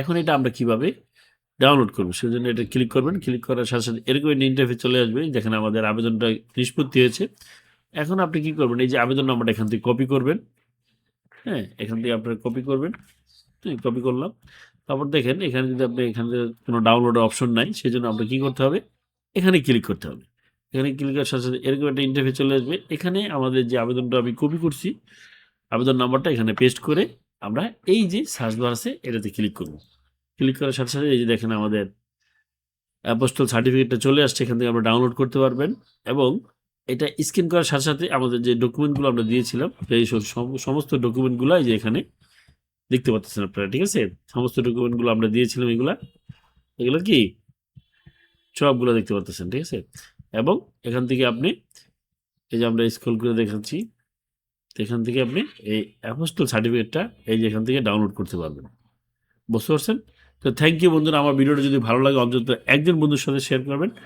এখন এটা আমরা কীভাবে ডাউনলোড করব? সেজন্য এটা ক্লিক করবেন ক্লিক করার সাথে সাথে এরকম একটা ইন্টারফেস চলে আসবে, যেখানে আমাদের আবেদনটা নিষ্পত্তি হয়েছে। এখন আপনি কি করবেন, এই যে আবেদন নাম্বারটা এখান থেকে কপি করবেন। হ্যাঁ এখান থেকে আপনারা কপি করবেন। কপি করলাম। তারপর দেখেন, এখানে যদি আপনি, এখানে কোনো ডাউনলোডের অপশন নাই সেই জন্য আপনার কী করতে হবে? এখানে ক্লিক করতে হবে। এখানে ক্লিক করার সাথে সাথে এরকম একটা ইন্টারফেস চলে আসবে। এখানে আমাদের যে আবেদনটা আমি কপি করছি, আবেদন নাম্বারটা এখানে পেস্ট করে আমরা এই যে সার্চ বার আছে, এটাতে ক্লিক করব। ক্লিক করার সাথে সাথে এই যে দেখেন আমাদের অ্যাপোস্টল সার্টিফিকেটটা চলে আসছে, এখান থেকে আমরা ডাউনলোড করতে পারবেন এবং এটা স্ক্যান করার সাথে সাথে আমাদের যে ডকুমেন্টগুলো আমরা দিয়েছিলাম সেই সমস্ত ডকুমেন্টগুলো এই যে এখানে দেখতে পাচ্ছেন আপনারা, ঠিক আছে? সমস্ত ডকুমেন্টগুলো আমরা দিয়েছিলাম এগুলা। এগুলো কি? সবগুলো দেখতে পাচ্ছেন, ঠিক আছে? এবং এখান থেকে আপনি এই যে আমরা স্কুল করে দেখাচ্ছি এখান থেকে আপনি এই অ্যাপোস্টল সার্টিফিকেটটা এই যে এখান থেকে ডাউনলোড করতে পারবেন। বুঝতে পারছেন? তো থ্যাংক ইউ বন্ধুরা, আমার ভিডিওটা যদি ভালো লাগে, অন্তত একজন বন্ধুর সাথে শেয়ার করবেন।